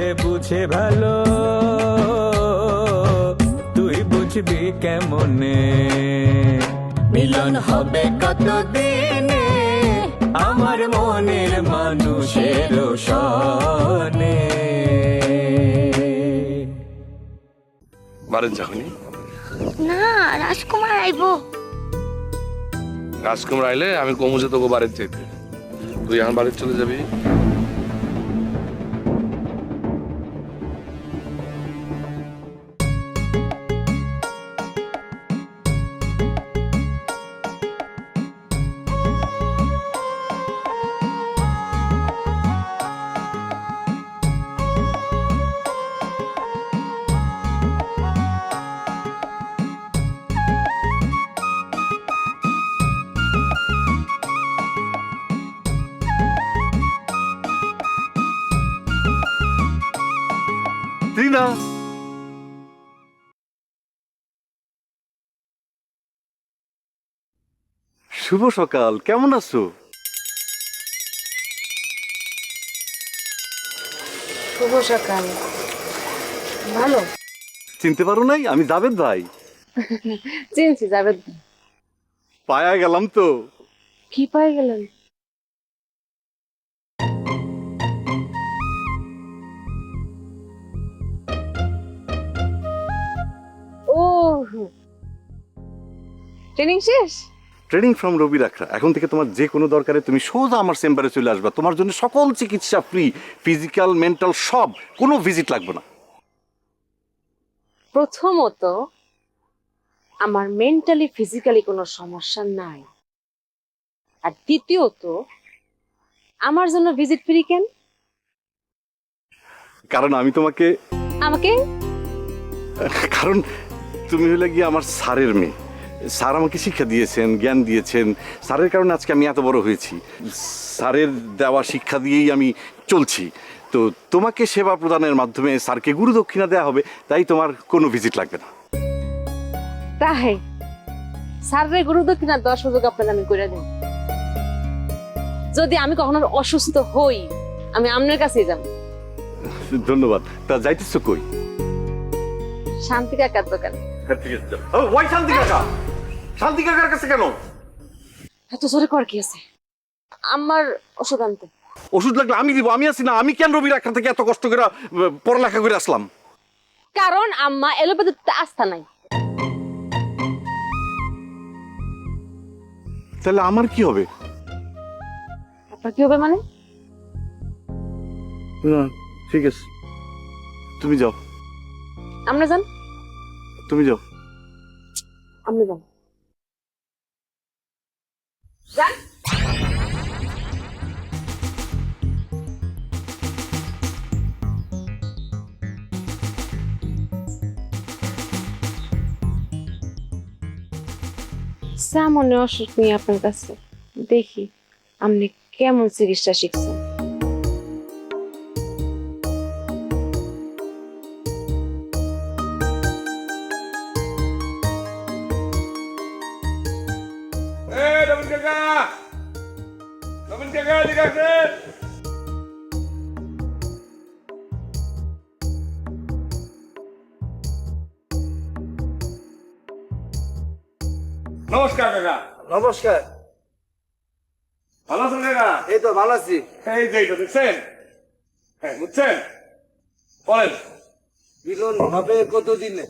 সে বুঝে ভালো। তুই বুঝবি কেমনে? মিলন হবে কতদিনে? আমার মনের মানুষের সনে। বাড়ির যখনই না রাজকুমার আইবো। রাজকুমার আইলে আমি কমু যে তোকে বাড়ির যেতে তুই আমার বাড়ির চলে যাবি। শুভ সকাল। কেমন আছো? শুভ সকাল। ভালো? চিনতে পারো নাই? আমি জাবেদ ভাই। চিনছি যাবে পায়া গেলাম তো। কি পাই গেলেন? ও ট্রেনিং শেষ? ট্রেনিং ফ্রম রবি রাখরা এখন থেকে তোমার যে কোনো দরকারে তুমি সোজা আমার চেম্বারে চলে আসবা। তোমার জন্য সকল চিকিৎসা ফ্রি ফিজিক্যাল মেন্টাল সব কোনো ভিজিট লাগবে না। প্রথমত আমার মেন্টালি ফিজিক্যালি কোনো সমস্যা নাই। আর দ্বিতীয়ত আমার জন্য ভিজিট ফ্রি কেন? কারণ আমি তোমাকে আমাকে? কারণ তুমি হলে গিয়ে আমার স্যারের মেয়ে। স্যার আমাকে শিক্ষা দিয়েছেন জ্ঞান দিয়েছেন। স্যারের কারণে আজকে আমি এত বড় হয়েছি। স্যারের দেওয়া শিক্ষা দিয়েই আমি চলছি। তো তোমাকে সেবা প্রদানের মাধ্যমে স্যারকে গুরু দক্ষিণা দেওয়া হবে তাই তোমার কোনো ভিজিট লাগবে না। তাই স্যারের গুরু দক্ষিণা দশ সুযোগ আপনাকে আমি করে দিই যদি আমি কখনো অসুস্থ হই আমি আপনার কাছেই যাব। ধন্যবাদ। তা যাইতেছ কই? শান্তি কাকার দোকানে। ওই শান্তি কাকা! শান্তি কাকার কাছে কেন? এত জোরে কর কি আছে? আমার ওষুধ আনতে। ওষুধ লাগলে আমি দিব আমি আছি না আমি কেন রবি রাখা থেকে এত কষ্ট করে পড়ালেখা করে আসলাম? কারণ আম্মা এলোপ্যাথিতে আস্থা নাই। তাহলে আমার কি হবে? আপনার কি হবে মানে? না ঠিক আছে। তুমি যাও। আমরা যান। তুমি যাও। আমরা যান। যান। সামনে অসুখ নিয়ে আপনার কাছে দেখি আপনি কেমন চিকিৎসা শিখছেন। নমস্কার কাকা। নমস্কার। ভালো আছেন কাকা? এই তো ভালো আছি। এই যে এটা দেখছেন? হ্যাঁ বুঝছেন? বলেন। মিলন হবে কতদিনে?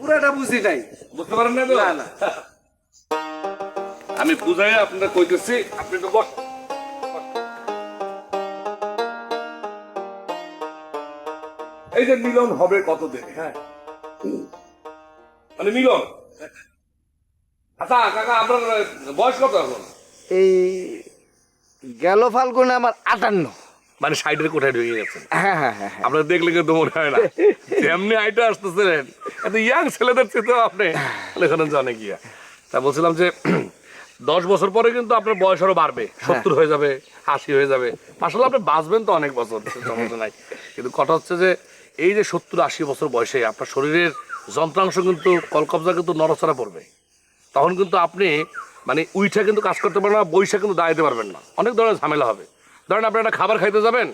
পুরাটা বুঝি নাই। বুঝতে পারেন না তো? না, না। আমি বুঝাই আপনারা কইতেছি আপনি তো বস এই যে মিলন হবে কতদিন? হ্যাঁ। মানে মিলন? আচ্ছা কাকা আপনার বয়স কত এখন? এই গেল ফাল্গুনে আমার আটান্ন। মানে সাইডের কোঠায় ঢুকে গেছেন হ্যাঁ হ্যাঁ হ্যাঁ। আপনার দেখলে কিন্তু মনে হয় না। আইটা আসতেছিলেন এত ইয়াং ছেলেদের আপনি এখানে জানে গিয়া তা বলছিলাম যে দশ বছর পরে কিন্তু আপনার বয়স আরও বাড়বে সত্তর হয়ে যাবে আশি হয়ে যাবে। আসলে আপনি বাঁচবেন তো অনেক বছর সমস্যা নাই। কিন্তু কথা হচ্ছে যে এই যে সত্তর আশি বছর বয়সে আপনার শরীরের যন্ত্রাংশ কিন্তু কলকবজা কিন্তু নড়াচড়া পড়বে তখন কিন্তু আপনি মানে উইঠা কিন্তু কাজ করতে পারবেন না বৈশা কিন্তু দাঁড়াতে পারবেন না। অনেক ধরনের ঝামেলা হবে। ধরেন আপনি একটা খাবার খাইতে যাবেন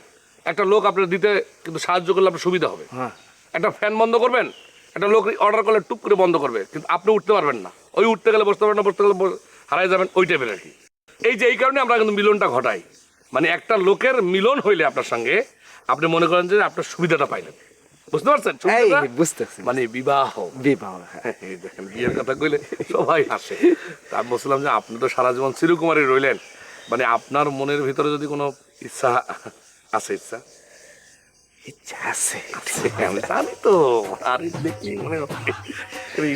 একটা লোক আপনার দিতে কিন্তু সাহায্য করলে আপনার সুবিধা হবে। একটা ফ্যান বন্ধ করবেন একটা লোক অর্ডার করলে টুক করে বন্ধ করবে কিন্তু আপনি উঠতে পারবেন না। ওই উঠতে গেলে বসতে পারবেন না বসতে গেলে হারাই যাবেন ওই টাইপের আর কি। এই যে এই কারণে আমরা কিন্তু মিলনটা ঘটাই। মানে একটা লোকের মিলন হইলে আপনার সঙ্গে আপনি মনে করেন যে আপনার সুবিধাটা পাইলেন। বুঝতে পারছেন? এই? বুঝতেছি মানে বিবাহ। বিবাহ হ্যাঁ। দেখেন বিয়ের কথা কইলে সবাই হাসে। আমি বলছিলাম যে আপনি তো সারা জীবন চিরকুমারী রইলেন। মানে আপনার মনের ভিতরে যদি কোনো ইচ্ছা আছে ইচ্ছা? ইচ্ছা আছে। আছে, আমি জানি তো। আর দেখি মনে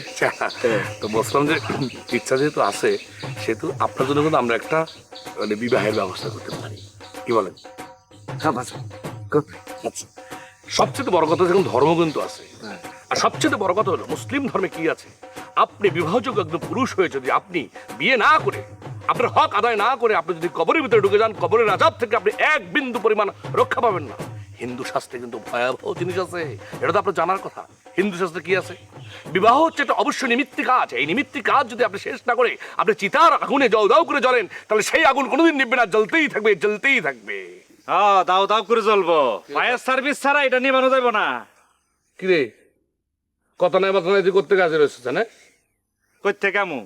ইচ্ছা। তো বলছিলাম যে ইচ্ছা যেহেতু আছে সেহেতু আপনার জন্য কিন্তু আমরা একটা মানে বিবাহের ব্যবস্থা করতে পারি। কি বলেন? হ্যাঁ আচ্ছা। সবচেয়ে বড় কথা দেখুন ধর্ম কিন্তু আছে আর সবচেয়ে বড় কথা হলো মুসলিম ধর্মে কি আছে? আপনি বিবাহযোগ্য একজন পুরুষ হয়ে যদি আপনি বিয়ে না করে আপনার হক আদায় না করে আপনি যদি কবরের ভিতরে ঢুকে যান কবরের আজাব থেকে আপনি এক বিন্দু পরিমাণ রক্ষা পাবেন না। হিন্দু শাস্ত্রে কিন্তু ভয়াবহ জিনিস আছে এটা তো আপনার জানার কথা। হিন্দু শাস্ত্রে কি আছে? বিবাহ হচ্ছে একটা অবশ্যই নিমিত্তি কাজ। এই নিমিত্তি কাজ যদি আপনি শেষ না করে আপনি চিতার আগুনে জল দাও করে জ্বলেন তাহলে সেই আগুন কোনোদিন নিবে না জ্বলতেই থাকবে জ্বলতেই থাকবে। হ্যাঁ দাও দাও করে জ্বলবো। ফায়ার সার্ভিস ছাড়া এটা নিবানো যাইব না। কিরে? কথা নাই বার্তা নাই তুই করতে কাজে রয়েছে না কইতে কেমু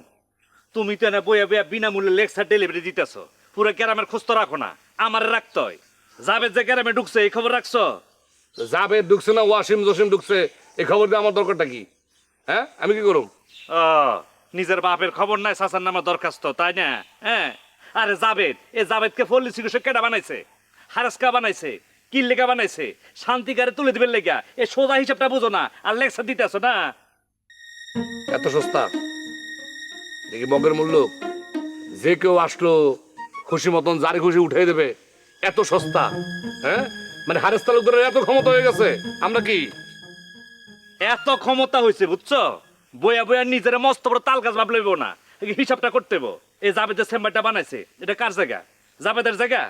তুমি তো না বইয়া বইয়া বিনামূল্যে লেকচার ডেলিভারি দিতেছ। পুরো গ্রামের খোঁজ তো রাখো না আমার রাখতে হয়। যাবে যে গ্রামে ঢুকছে এই খবর রাখছো? যাবে ঢুকছে না ওয়াসিম জসিম ঢুকছে এই খবর দিয়ে আমার দরকারটা কি? হ্যাঁ? আমি কি করুম? ও নিজের বাপের খবর নাই চাচার নামে দরখাস্ত তাই না? হ্যাঁ? আরে জাবেদ এ জাবেদকে ফল্লি চিকিৎসক কেডা বানাইছে? হারাসকা বানাইছে কি লেখা বানাইছে শান্তিকারে তুলে দিবেন লেখা এ সোজা হিসাবটা বুঝো না আর লেকচার দিতেছ না। এত সস্তা? দেখি মগের মূল্য। যে কেউ আসলো খুশি মতন যারে খুশি উঠে দেবে। এত সস্তা হ্যাঁ? মানে হারেস তালুকদারের এত ক্ষমতা হয়ে গেছে আমরা কি? এত ক্ষমতা হয়েছে বুঝছ? বইয়া বইয়া নিজের মস্ত বড় তাল গাছ ভাব লইব না। হিসাবটা করতে হইব। এই জাবেদের চেম্বারটা বানাইছে এটা কার জায়গা? জাবেদের জায়গা?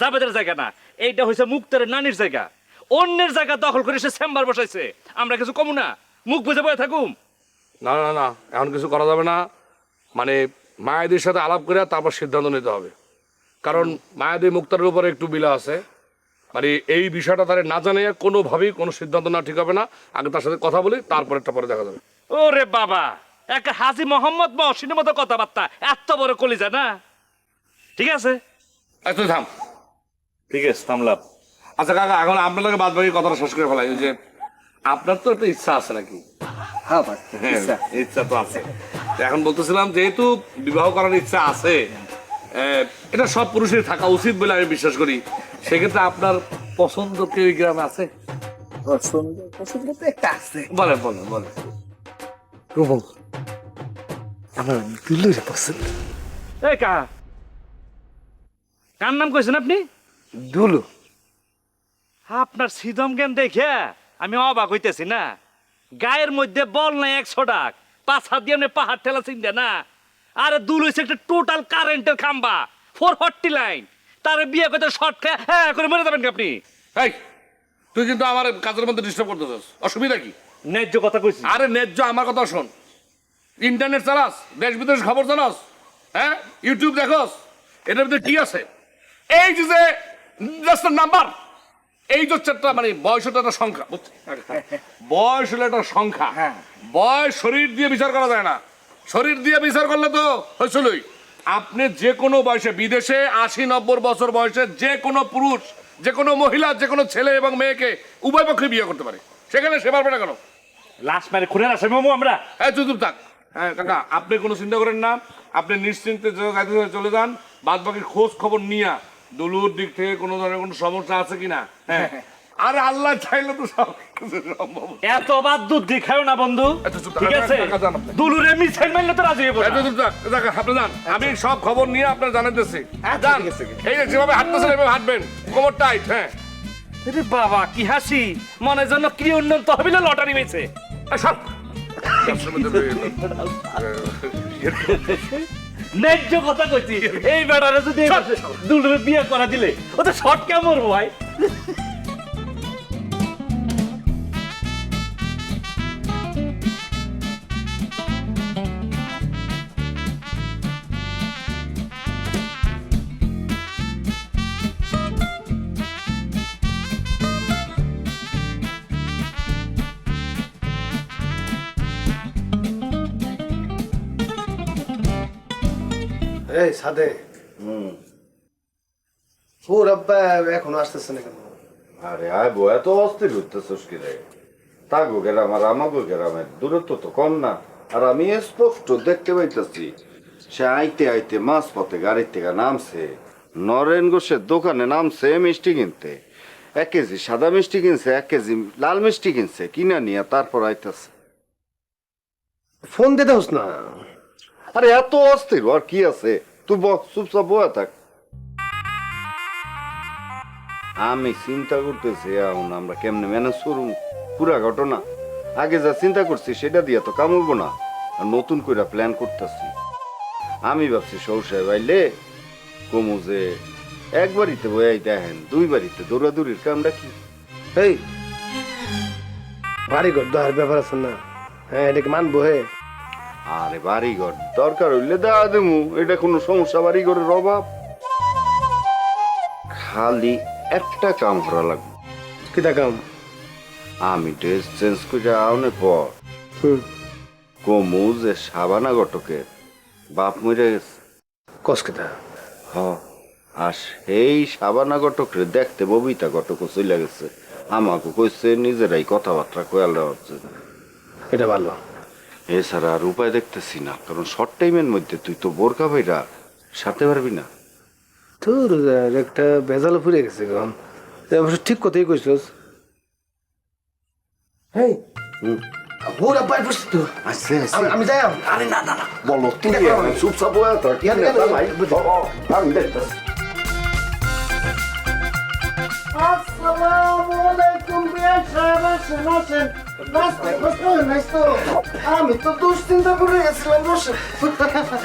জাবেদের জায়গা না। এইটা হয়েছে মুক্তের নানির জায়গা। অন্যের জায়গা দখল করে সে চেম্বার বসাইছে। আমরা কিছু কমু না। মুখ বুঝে বয়ে থাকুম। না না না এখন কিছু করা যাবে না। মানে মায়েদের সাথে আলাপ করে তারপর সিদ্ধান্ত নিতে হবে। কারণ মায়াদের মুক্তারের উপরে একটু বিলা আছে। মানে এই বিষয়টা তারা না জানিয়ে কোনোভাবেই কোনো সিদ্ধান্ত না ঠিক হবে না। আগে তার সাথে কথা বলি তারপরে পরে দেখা যাবে। ওরে বাবা এক হাজি মোহাম্মদ মহসিনের মতো কথাবার্তা। এত বড় কলিজা না। ঠিক আছে? তুই থাম। ঠিক আছে থামলাম আচ্ছা কাকা এখন আপনাকে বাদ বাকি কথাটা শেষ করে ফেলাই ওই যে আপনার তো একটা ইচ্ছা আছে নাকি? হ্যাঁ হ্যাঁ, ইচ্ছা। তো আছে। এখন বলতেছিলাম যেহেতু বিবাহ করার ইচ্ছা আছে এটা সব পুরুষের থাকা উচিত বলে আমি বিশ্বাস করি। সেক্ষেত্রে আপনার পছন্দ কেউ গ্রামে আছে? পছন্দ পছন্দ তো একটা আছে। বলেন বলেন বলেন। রুবল আমার দুলুর পছন্দ। এই কা কার নাম কইছেন আপনি? দুলু আপনার সিদম জ্ঞান দেখে আমি অবাক হইতেছি না। গায়ের মধ্যে বল নাই একশো ডাক পাঁচ হাত দিয়ে পাহাড় ঠেলা চিনতে না? আরে দূর হয়েছে একটা টোটাল কারেন্টের খাম্বা। ফোর ফর্টি লাইন তার বিয়ে করতে শর্ট খেয়ে হ্যাঁ করে মরে যাবেন কি আপনি? এই তুই কিন্তু আমার কাজের মধ্যে ডিস্টার্ব করতেছিস। অসুবিধা কি? ন্যায্য কথা কইছি। আরে ন্যায্য আমার কথা শোন। ইন্টারনেট চালাস দেশ বিদেশ খবর জানাস হ্যাঁ? ইউটিউব দেখোস এটার ভিতরে কি আছে? এই যে যে জাস্ট নাম্বার এই যে হচ্ছে একটা মানে বয়স হচ্ছে একটা সংখ্যা? বয়স হলো একটা সংখ্যা। হ্যাঁ। বয়স শরীর দিয়ে বিচার করা যায় না। শরীর দিয়ে বিচার করলে তো হয়েছিলই আপনি যে কোনো বয়সে বিদেশে আশি নব্বই বছর বয়সে যে কোনো পুরুষ যে কোনো মহিলা যে কোনো ছেলে এবং মেয়েকে উভয় পক্ষে বিয়ে করতে পারে। সেখানে সে পারবে না কেন? লাশ মারে খুনে আসে মোমো আমরা। হ্যাঁ চুপ চুপ থাক। হ্যাঁ কাকা আপনি কোনো চিন্তা করেন না। আপনি নিশ্চিন্তে চলে যান। বাদ বাকি খোঁজ খবর নিয়া দুলুর দিক থেকে কোনো ধরনের কোনো সমস্যা আছে কিনা? হ্যাঁ। আরে আল্লাহ চাইলে তো সব কিছু সম্ভব। এত বাদ দুধ দেখাও না বন্ধু। আচ্ছা, ঠিক আছে। দুলুরে মিসাইল মারলে তো রাজি হইব এত দূর যাক, আপনি যান আমি সব খবর নিয়ে আপনার জানাতেছি যান এই যে যেভাবে হাঁটতেছেন এভাবে হাঁটবেন। কোমর টাইট হ্যাঁ। আরে বাবা কি হাসি। মনে জন্য কি উন্নয়ন তহবিলে লটারি এই সব। ন্যায্য কথা কইছি। এই বেড়ারে যদি দুলরে বিয়ে করা দিলে ও তো শর্ট কেমন ভাই? এই সাদে। হুম। ও রাব্বা এখনও আসতেছে না কেন? আরে আইবো এত অস্থির হইতেছস কি রে তাগো গেরাম আর আমাগো গেরামের দূরত্ব তো কম না। আর আমি স্পষ্ট দেখতে পাইতেছি সে আইতে আইতে মাছ পথে গাড়ির থেকে নামছে। নরেন ঘোষের দোকানে নামছে মিষ্টি কিনতে। এক কেজি সাদা মিষ্টি কিনছে এক কেজি লাল মিষ্টি কিনছে কিনা নিয়ে তারপর আইতেছে। ফোন দিতে হোস না। আরে, এত অস্থির, আর কি আছে? তুই চুপচাপ বয়া থাক। আমি চিন্তা করতেছি, এখন আমরা কেমনে ম্যানেজ করুন পুরা ঘটনা। আগে যা চিন্তা করছি, সেটা দিয়ে তো কামড়বো না। আর নতুন করে প্ল্যান করতেছি। আমি ভাবছি সৌসায় বাইলে কমু যে এক বাড়িতে বয়াই দেখেন দুই বাড়িতে দৌড়াদৌড়ির কামটা কি? এই বাড়ি ঘর দেওয়ার ব্যাপার আছে না। হ্যাঁ এটাকে মানবো হে? আরে বাড়িঘর দরকার হইলে দেওয়া দেবো এটা কোনো সমস্যা বাড়িঘরের অভাব। খালি একটা কাম করা লাগবে। কি দেখাম আমি ড্রেস চেঞ্জ করে আউনের পর। কমু যে সাবানা ঘটকের বাপ মরে গেছে। কস কেটা হ আর সেই সাবানা ঘটকরে দেখতে ববিতা ঘটকও চলে গেছে। আমাকে কইছে নিজেরাই কথাবার্তা কয়াল দেওয়ার জন্য। এটা ভালো। এছাড়া আর উপায় দেখতেছি না কারণ শর্ট টাইমের মধ্যে তুই তো বোরকা ভাইরা সাথে পারবি না। তোর একটা ভেজাল ফুরে গেছে এখন অবশ্য ঠিক কথাই কইছস। হেই বসছি তো। আমি- আমি যাই আরে না না না। বলো তুই না। চুপচাপ বয়া থাক দেখতেছি আমি তো দেখাই।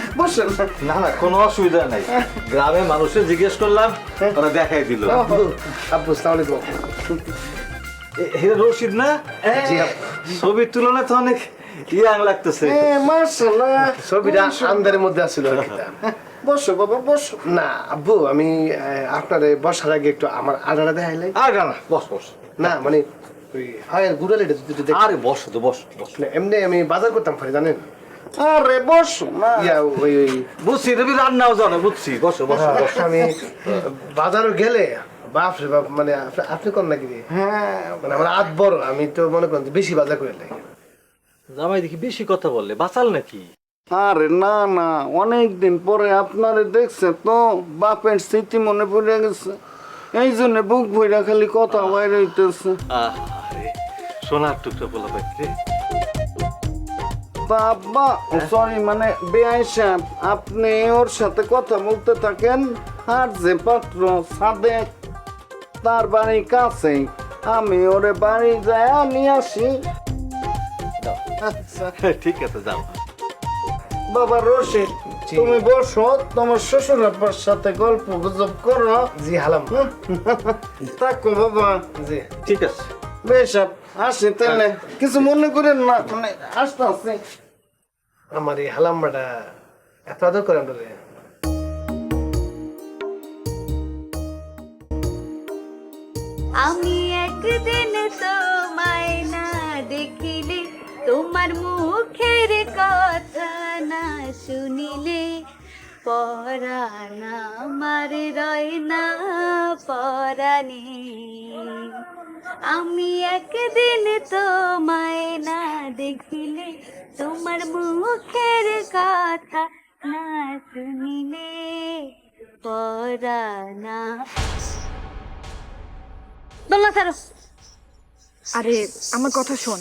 ছবির তুলনায় তো অনেক ইয়াং লাগতেছে আন্দারের মধ্যে তা। বসো বাবা বসো না আব্বু আমি আপনার বসার আগে একটু আমার আর না না বস বস না মানে ওই হয় দেখ আরে বস তো বস বস। এমনি আমি বাজার করতাম পারি জানেন? আরে বসো না ওই ওই বুঝছি তুমি রান্নাও জানো বুঝছি। বসো বসো বসো। আমি বাজারও গেলে বাপ রে বাপ মানে আপনি- আপনি কোন নাকি হ্যাঁ। মানে আমার বড় আমি তো মনে করেন বেশি বাজার করে লাগে জামাই দেখি বেশি কথা বললে বাঁচাল নাকি? আরে না না অনেক দিন পরে আপনারে দেখছে তো বাপের স্মৃতি মনে পড়ে গেছে। এই জন্য বুক ভইরা খালি কথা বাইরে হইতেছে। আরে সোনার টুকরো বলা পাইছে বাবা সরি মানে বেআই সাহেব আপনি ওর সাথে কথা বলতে থাকেন আর যে পাত্র সাদে তার বাড়ি কাছেই। আমি ওরে বাড়ি যায় নিয়ে আসি। আচ্ছা। ঠিক আছে যাও। বাবা রশিদ তুমি বসো তোমার শ্বশুর আব্বার সাথে গল্প গুজব করো। জি হালাম। থাকো বাবা। জি। ঠিক আছে। বেশ আপ, আসি তাহলে। কিছু মনে করেন না মানে আসতে আসি আমার এই হালাম্বাটা এত আদর করে আমরা আমি একদিন তোমায় না দেখিলে তোমার মুখের কথা না শুনিলে পরাণ আমার রয় না পরাণে। আমি একদিন তোমায় না দেখিলে তোমার মুখের কথা না শুনিলে। দোলনা ছাড়ো আরে আমার কথা শোন।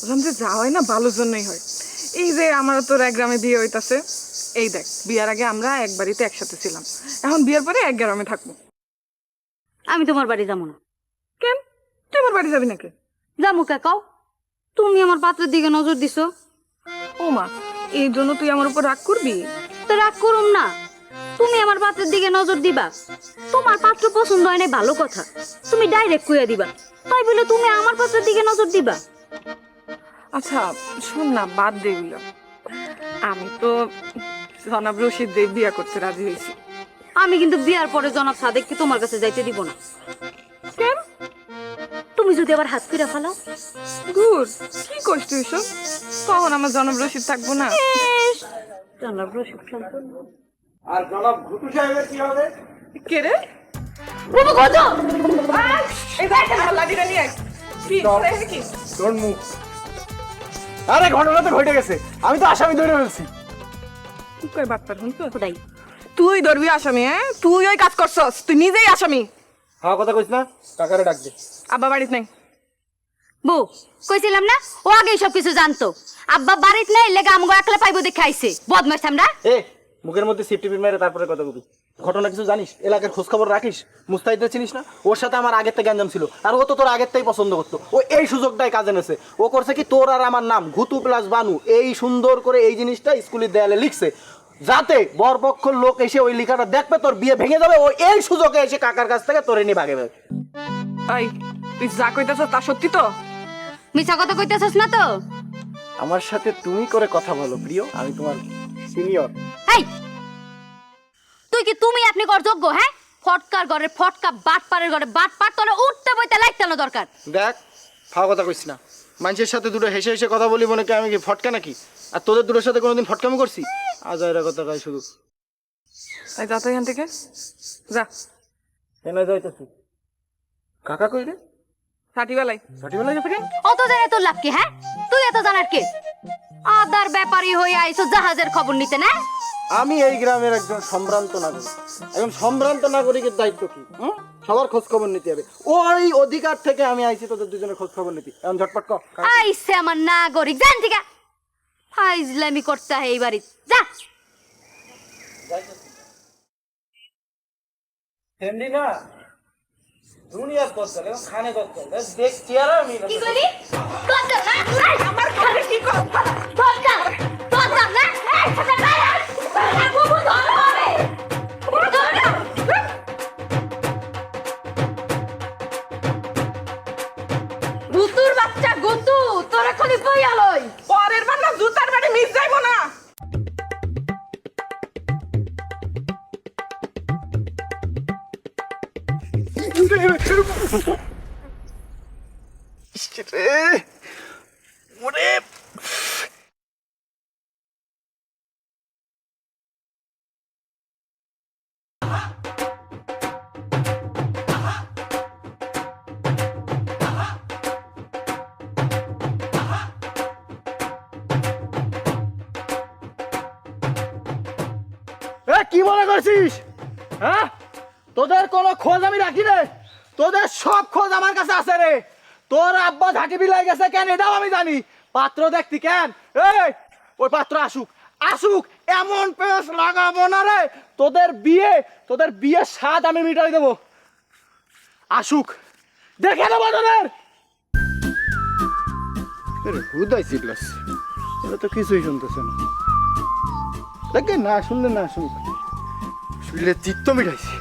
বললাম যে যা হয় না ভালোর জন্যই হয়। এই যে আমার তোর এক গ্রামে বিয়ে হইতাছে। এই দেখ বিয়ার আগে আমরা এক বাড়িতে একসাথে ছিলাম। এখন বিয়ের পরে এক গ্রামে থাকব। আমি তোমার বাড়ি যাব না। কেন? তুই আমার বাড়ি যাবি নাকি? যাব কাকাও তুমি আমার পাত্রের দিকে নজর দিছো। ও মা এই জন্য তুই আমার উপর রাগ করবি? তো রাগ করুম না। তুমি আমার পাত্রের দিকে নজর দিবা। তোমার পাত্র পছন্দ হয় না ভালো কথা। তুমি ডাইরেক্ট কইয়া দিবা। তাই বলে তুমি আমার পাত্রের দিকে নজর দিবা। আচ্ছা শোন না বাদ দে এগুলো। আমি তো জনাব রশিদ দেব বিয়া করতে রাজি হয়েছি। আমি কিন্তু বিয়ার পরে জনাব সাদেককে তোমার কাছে যাইতে দিব না। কেন? তুমি যদি আবার হাত ফিরা ফেলাও গুড কি তুই এসব? তখন আমার জনাব রশিদ থাকব না। জনাব রশিদ আর জনাব ঘুটু সাহেবের কি হবে? কে রে? কত? এই দেখ তোর মুখ। আরে ঘটনা তো ঘটে গেছে। আমি তো আসামি ধরে ফেলছি। তুই কই বাটপার হুন তো তুই ধরবি আসামি হ্যাঁ? তুই ওই কাজ করছস তুই নিজেই আসামি। হ্যাঁ কথা কইস না কাকারে ডাক দে। আব্বা বাড়িতে নাই। বউ কইছিলাম না? ও আগেই সবকিছু জানতো। আব্বা বাড়িতে নাই লেগে আমগো একলা পাইবো দেখে আইছে। বদমাস আমরা। এ মুখের মধ্যে সিফটি পিন মেরে তারপরে কথা কবি। ঘটনা কিছু জানিস? এলাকার খোঁজ খবর রাখিস? মুস্তাহিদে চিনিস না? ওর সাথে আমার আগের থেকে গ্যাঞ্জাম ছিল। আর ও তো তোর আগের থেকেই পছন্দ করতো। ও এই সুযোগটাই কাজে নেছে। ও করছে কি তোর আর আমার নাম ঘুতু প্লাস বানু। এই সুন্দর করে এই জিনিসটা স্কুলের দেয়ালে লিখছে। যাতে বরপক্ষর লোক এসে ওই লেখাটা দেখবে তোর বিয়ে ভেঙে যাবে ও এই সুযোগে এসে কাকার কাছ থেকে তোরে নিয়ে ভাগে এই তুই যা কইতাছস তা সত্যি তো? মিছা কথা কইতেছস না তো? আমার সাথে তুমি করে কথা বলো প্রিয়। আমি তোমার সিনিয়র এই তুই কি তুমি আপনি কর যোগ্য হ্যাঁ? ফটকার ঘরে ফটকা বাট পারের ঘরে বাট পাট তোলে উঠতে বইতে লাগতে না দরকার। দেখ ফাও কথা কইস না। মানুষের সাথে দুটো হেসে হেসে কথা বলি মনে কি আমি কি ফটকা নাকি? আর তোদের দুটোর সাথে কোনোদিন ফটকামি করছি? কথা কয় শুধু এই যা তো এখান থেকে। যা। এনে যাইতেছি। কাকা কই রে? কেন অত জানে তোর লাভ কি হ্যাঁ? তুই এত জানার কে? আদার ব্যাপারী হয়ে আইছো জাহাজের খবর নিতে না? আমি এই গ্রামের একজন সম্ভ্রান্ত নাগরিক। একজন সম্ভ্রান্ত নাগরিকের দায়িত্ব কি? হুম? সবার খোঁজ খবর নিতে হবে। ওই অধিকার থেকে আমি আইছি তোদের দুজনের খোঁজ খবর নিতে। এখন ঝটপট কর আইসে আমার নাগরিক। জান ঠিক। ফাইজলামি করতে হয় এই বাড়ি যা। ফ্যামিলি না দুনিয়ার দরকার খানে দরকার দেখ চেয়ারা আমি কি করি দরকার না আমার ঘরে কি কর দরকার দরকার না। না জুতার বাড়ি মিস যাইবো না। করছিস হ্যাঁ? তোদের কোনো খোঁজ আমি রাখি রে তোদের সব খোঁজ আমার কাছে আছে রে। তোর আব্বা ঝাঁকি বিলাই গেছে কেন এটাও আমি জানি। পাত্র দেখতি কেন? এই, ওই পাত্র আসুক আসুক, এমন পেস লাগাবো না রে। তোদের বিয়ে, তোদের বিয়ের স্বাদ আমি মিটাই দেবো। আসুক, দেখে নেব তোদের। হুদাই চিল্লাস। এটা তো কিছুই শুনতেছে না। দেখে না শুনলে না শুনুক শুনলে চিত্ত মিটাইছি আগের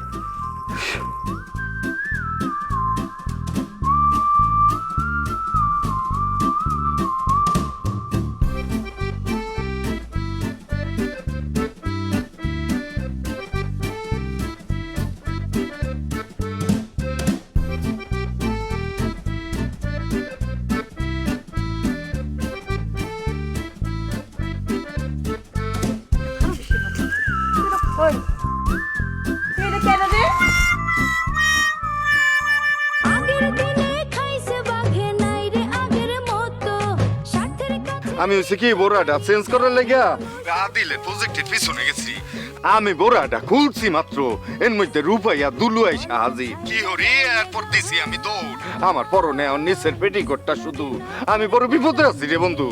আমি হচ্ছে কি বোরাটা চেঞ্জ করার লেগা গা দিলে প্রজেক্টের পিছনে গেছি। আমি বোরাটা খুলছি মাত্র। এর মধ্যে রূপাইয়া দুলু আইসা কি হরি এরপর দিছি আমি দৌড়। আমার পরনে নিচের পেটিকোটটা শুধু। আমি বড় বিপদে আছি রে বন্ধু।